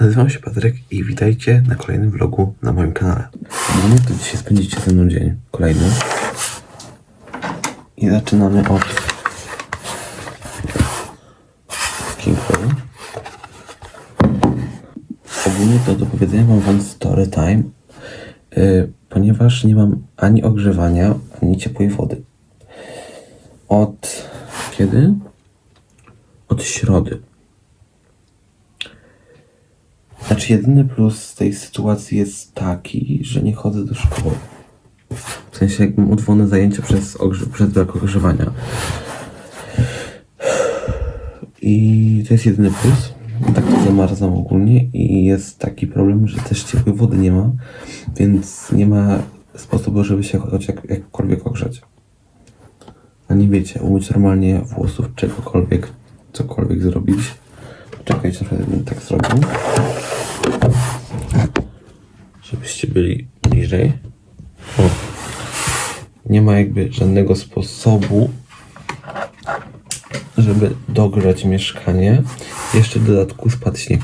Nazywam się Patryk i witajcie na kolejnym vlogu na moim kanale. Ogólnie to dzisiaj spędzicie ze mną dzień kolejny. I zaczynamy od Kingfisher. Ogólnie to do powiedzenia mam wam story time, yy, ponieważ nie mam ani ogrzewania, ani ciepłej wody. Od kiedy? Od środy. Znaczy, jedyny plus tej sytuacji jest taki, że nie chodzę do szkoły. W sensie, jakbym odwołane zajęcia przez, przez brak ogrzewania. I to jest jedyny plus. Tak to zamarzam ogólnie i jest taki problem, że też ciepłej wody nie ma, więc nie ma sposobu, żeby się choć jak, jakkolwiek ogrzać. A nie wiecie, umyć normalnie włosów, czegokolwiek, cokolwiek zrobić. Czekajcie, bym tak zrobił. Żebyście byli bliżej. O. Nie ma jakby żadnego sposobu, żeby dogrzać mieszkanie. Jeszcze w dodatku spadł śnieg.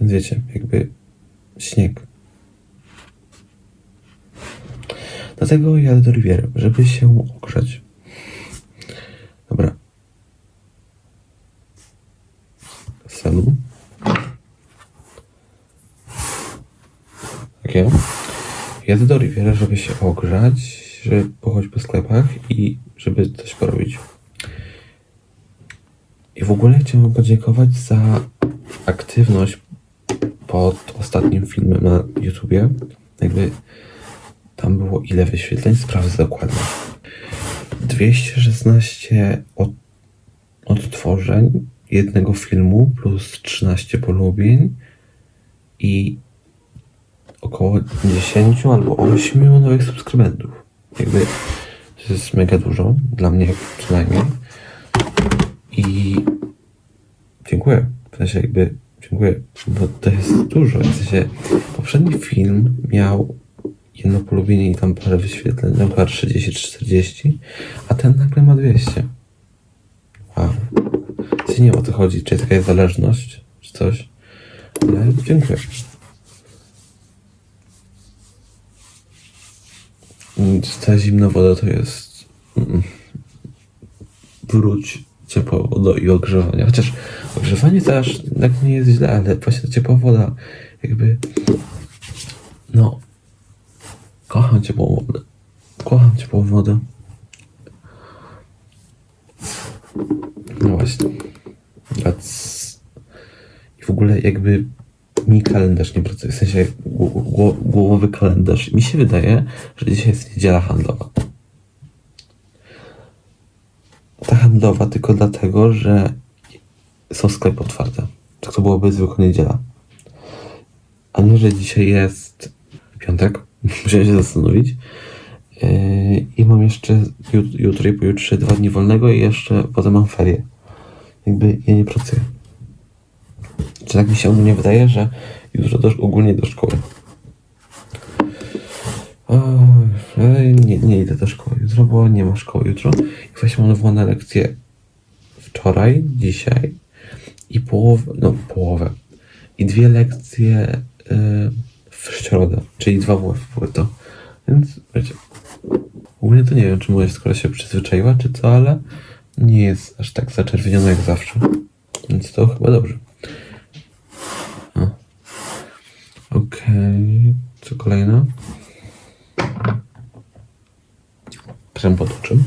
Wiecie, jakby śnieg. Dlatego jadę do Riviery, żeby się ogrzać. Dobra. Selu. Takie. Jadę do Riviery, żeby się ogrzać, żeby pochodzić po sklepach i żeby coś porobić. I w ogóle chciałbym podziękować za aktywność pod ostatnim filmem na YouTubie. Jakby tam było ile wyświetleń? Sprawdzę dokładnie. 216 od, odtworzeń jednego filmu plus 13 polubień i około 10 albo 8 nowych subskrybentów. Jakby to jest mega dużo, dla mnie przynajmniej. I dziękuję. W sensie jakby dziękuję, bo to jest dużo. W sensie poprzedni film miał jedno polubienie i tam parę wyświetleń, no chyba 30-40, a ten nagle ma 200. Wow. W sensie nie o co chodzi, czy jest zależność, czy coś. Ale dziękuję. Ta zimna woda to jest. mm, Wróć ciepła woda i ogrzewanie. Chociaż ogrzewanie to aż tak nie jest źle, ale właśnie ciepła woda, jakby. No. Kocham ciepłą wodę. Kocham ciepłą wodę. No właśnie. That's... I w ogóle jakby mi kalendarz nie pracuje, w sensie gło- gło- głowowy kalendarz. Mi się wydaje, że dzisiaj jest niedziela handlowa. Ta handlowa tylko dlatego, że są sklepy otwarte. Tak to byłoby zwykła niedziela. A nie, że dzisiaj jest piątek. Musiałem się zastanowić. Yy, I mam jeszcze jut- jutro i pojutrze dwa dni wolnego i jeszcze potem mam ferie. Jakby ja nie pracuję. Czy tak mi się ogólnie wydaje, że jutro też ogólnie do szkoły. O, nie, nie idę do szkoły jutro, bo nie ma szkoły jutro. I właśnie mam wolne lekcje wczoraj, dzisiaj i połowę, no połowę. I dwie lekcje y, w środę, czyli dwa WF to. Więc wiecie. Ogólnie to nie wiem, czy moja skóra się przyzwyczaiła, czy co, ale nie jest aż tak zaczerwieniona jak zawsze. Więc to chyba dobrze. A. Okej, co kolejne? Krem pod oczy.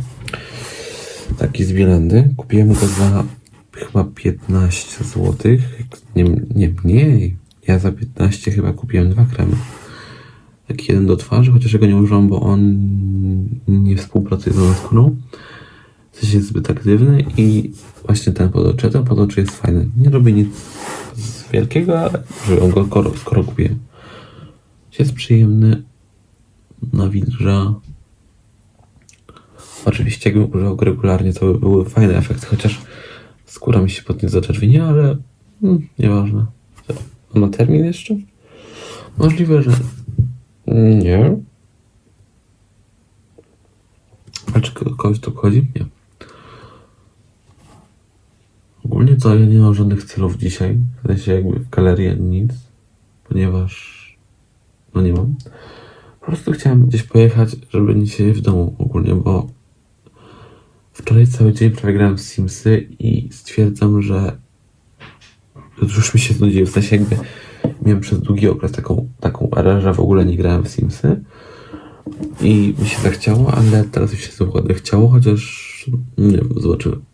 Taki z Bielendy. Kupiłem go za chyba 15 zł. Nie, nie mniej. Ja za 15 chyba kupiłem dwa kremy. Taki jeden do twarzy, chociaż ja go nie używam, bo on nie współpracuje z skórą. W sensie jest zbyt aktywny i właśnie ten pod oczy. Ten pod oczy jest fajny. Nie robi nic wielkiego, ale użyłem go skoro, skoro kupiłem. Jest przyjemny, nawilża. Oczywiście jakbym używał go regularnie, to by były fajne efekty, chociaż skóra mi się pod nim zaczerwienia, ale mm, nieważne. On ma termin jeszcze? Możliwe, że nie. A czy ko- kogoś to obchodzi? Nie. Ogólnie to ja nie mam żadnych celów dzisiaj, w sensie jakby w galerii nic, ponieważ no nie mam. Po prostu chciałem gdzieś pojechać, żeby nie siedzieć w domu ogólnie, bo wczoraj cały dzień prawie grałem w Simsy i stwierdzam, że już mi się znudziło, w sensie jakby miałem przez długi okres taką, taką erę, że w ogóle nie grałem w Simsy i mi się zachciało, ale teraz mi się dokładnie chciało, chociaż nie wiem, zobaczymy.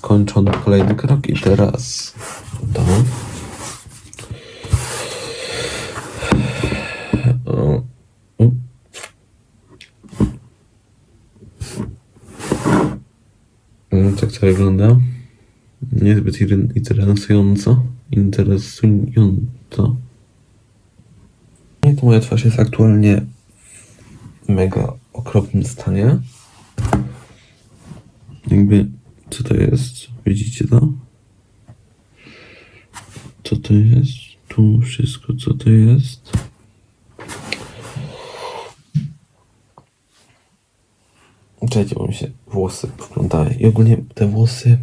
Skończony kolejny krok i teraz to. O. Mm, Tak to wygląda. Niezbyt interesująco. Interesująco. Nie, to moja twarz jest aktualnie w mega okropnym stanie. Jakby, co to jest? Widzicie to? Co to jest? Tu wszystko, co to jest? Czekajcie, bo mi się włosy wplątały. I ogólnie te włosy...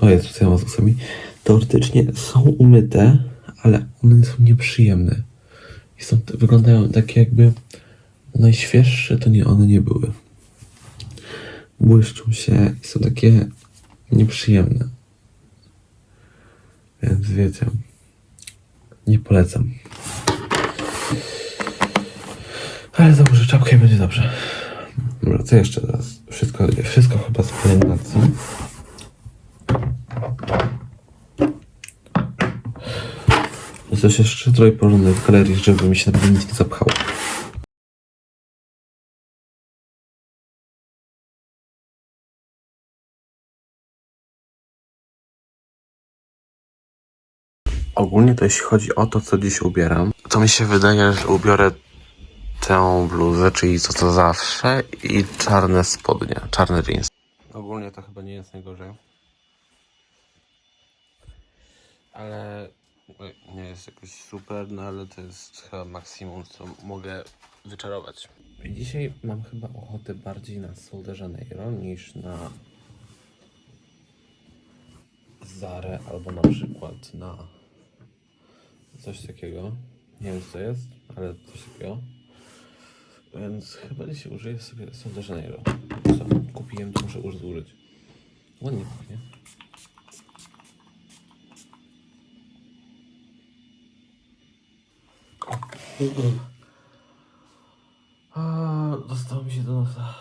O Jezu, co ja mam z włosami? Teoretycznie są umyte, ale one są nieprzyjemne. I są, wyglądają tak jakby najświeższe to nie one nie były. Błyszczą się są takie nieprzyjemne. Więc wiecie, nie polecam. Ale założę czapkę będzie dobrze. Dobra, co jeszcze raz? Wszystko, wszystko chyba z pielęgnacji. Coś jeszcze trochę porządek w galerii, żeby mi się naprawdę nic nie zapchało. Ogólnie to jeśli chodzi o to, co dziś ubieram, to mi się wydaje, że ubiorę tę bluzę, czyli co zawsze i czarne spodnie, czarne jeans. Ogólnie to chyba nie jest najgorzej. Ale nie jest jakoś super, no ale to jest chyba maksimum, co mogę wyczarować. Dzisiaj mam chyba ochotę bardziej na Sol de Janeiro niż na Zarę albo na przykład na coś takiego. Nie wiem co to jest, ale coś takiego. Więc chyba dzisiaj użyję sobie Sol de Janeiro. Co kupiłem, to muszę już zużyć. Ładnie pachnie. Dostało mi się do nosa.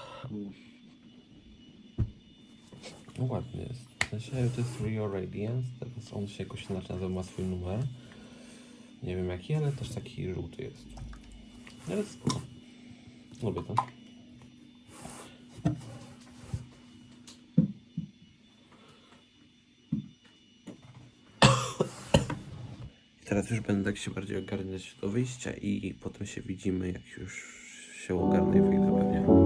No ładnie jest. W sensie to jest Rio Radiance, teraz on się jakoś inaczej nazywa, ma swój numer. Nie wiem jaki, ale też taki żółty jest. Ale spoko. Lubię to. I teraz już będę tak się bardziej ogarniać do wyjścia i potem się widzimy, jak już się ogarnę i wyjdę pewnie.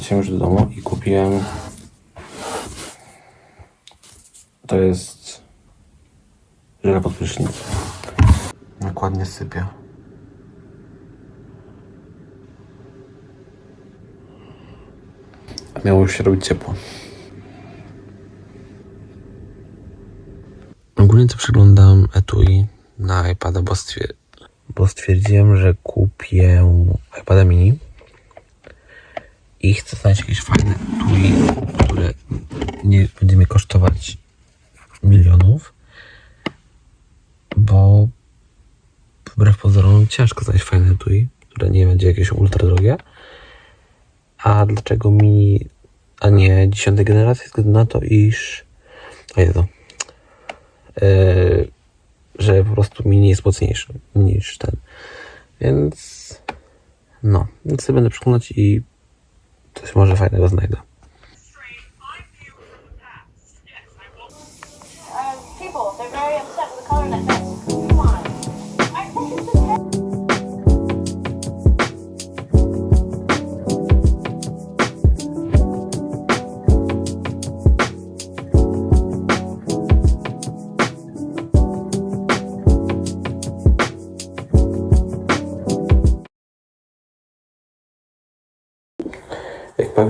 Wróciłem już do domu i kupiłem. To jest żel pod prysznic. Nakładnie sypię. A miało się robić ciepło. Ogólnie to przeglądam etui na iPada, bo, stwier- bo stwierdziłem, że kupię iPada mini i chcę znaleźć jakieś fajne tui, które nie będzie mnie kosztować milionów, bo wbrew pozorom ciężko znaleźć fajne tui, które nie będzie jakieś ultra drogie A dlaczego mi, a nie dziesiątej generacji? Ze względu na to, iż. O Jezu. Yy, że po prostu mi nie jest mocniejszy niż ten. Więc. No, więc sobie będę przekonać i coś może fajnego znajdę.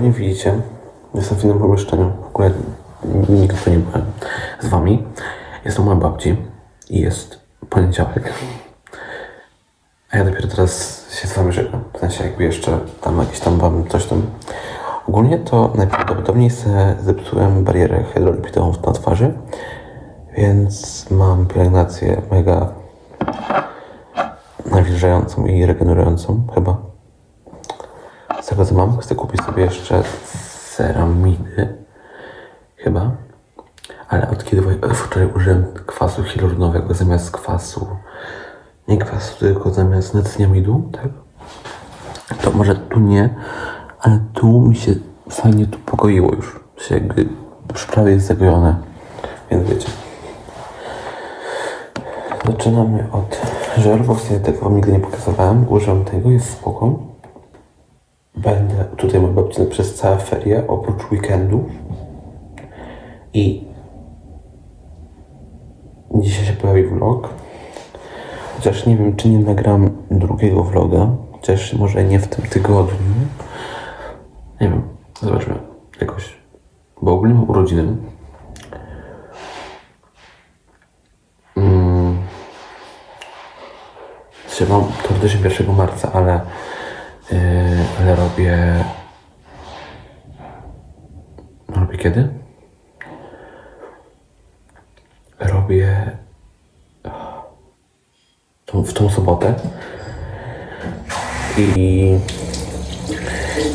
Pewnie widzicie, jestem w innym pomieszczeniu. W ogóle nigdy tu nie byłem z wami. Jestem u mojej babci i jest poniedziałek. A ja dopiero teraz się z wami żegnam. W sensie jakby jeszcze tam jakieś tam wam coś tam... Ogólnie to najprawdopodobniej se zepsułem barierę hydrolipidową na twarzy, więc mam pielęgnację mega nawilżającą i regenerującą chyba. Z tego co mam, chcę kupić sobie jeszcze ceramidy. Chyba. Ale od kiedy wczoraj użyłem kwasu hialuronowego zamiast kwasu. Nie kwasu, tylko zamiast necniamidu, tak? To może tu nie, ale tu mi się fajnie tu pokoiło już. Się jakby już prawie jest zagojone. Więc wiecie. Zaczynamy od bo sobie tego wam nigdy nie pokazywałem. Użyłem tego, jest spoko. Będę tutaj mój babci przez całe ferie, oprócz weekendu. I dzisiaj się pojawi vlog. Chociaż nie wiem, czy nie nagram drugiego vloga. Chociaż może nie w tym tygodniu. Nie wiem, zobaczmy. Jakoś. Bo ogólnie mam urodziny. Mm. Mam teoretycznie 1 marca, ale ale robię. Robię kiedy? Robię. Tą, w tą sobotę. I.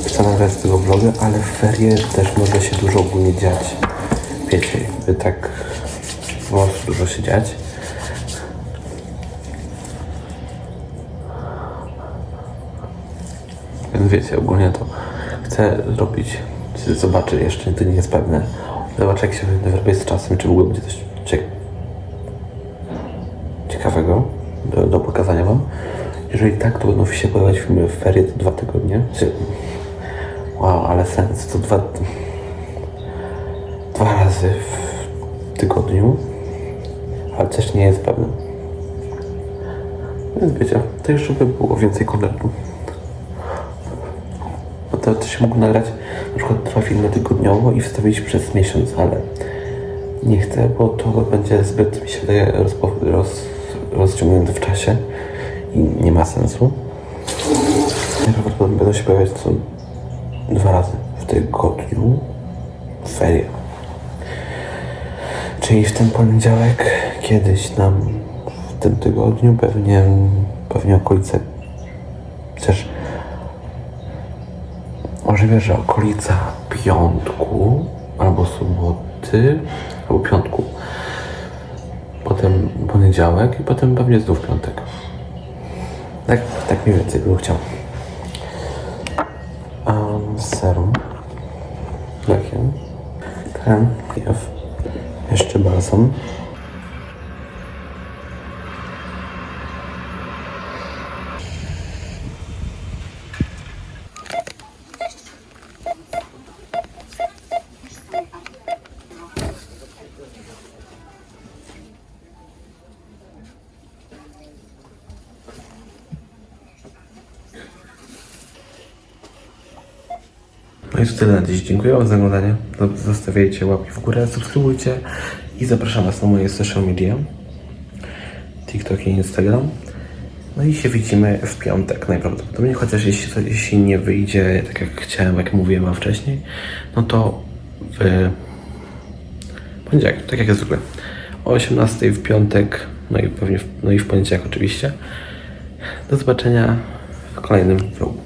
Chcę z tego vloga, ale w ferie też może się dużo ogólnie dziać. Wiecie, jakby tak. Może dużo się dziać. Więc wiecie, ogólnie to chcę zrobić, zobaczę jeszcze, to nie jest pewne. Zobaczę jak się wyrobię z czasem, czy w ogóle będzie coś ciek ciekawego do, do pokazania wam. Jeżeli tak, to będą się pojawiać filmy w ferie to dwa tygodnie. Wow, ale sens, to dwa, dwa razy w tygodniu, ale też nie jest pewne. Więc wiecie, to jeszcze by było więcej kontentu. Bo to też mógł nagrać na przykład dwa filmy tygodniowo i wstawić przez miesiąc, ale nie chcę, bo to będzie zbyt, mi się wydaje, roz, rozciągnięte w czasie i nie ma sensu. Najprawdopodobniej będą się pojawiać co dwa razy w tygodniu w ferie. Czyli w ten poniedziałek kiedyś tam w tym tygodniu pewnie, pewnie okolice też Możliwe, że okolica piątku albo soboty, albo piątku. Potem poniedziałek i potem pewnie znów piątek. Tak, tak mniej więcej bym chciał. Um, serum. Takie. Krem. Jeszcze balsam. Tyle na dziś. Dziękuję za oglądanie. Zostawiajcie łapki w górę, subskrybujcie i zapraszam Was na moje social media. TikTok i Instagram. No i się widzimy w piątek najprawdopodobniej, chociaż jeśli, to, jeśli nie wyjdzie tak jak chciałem, jak mówiłem Wam wcześniej, no to w poniedziałek, tak jak zwykle. O 18 w piątek, no i pewnie w, no i w poniedziałek oczywiście. Do zobaczenia w kolejnym vlogu.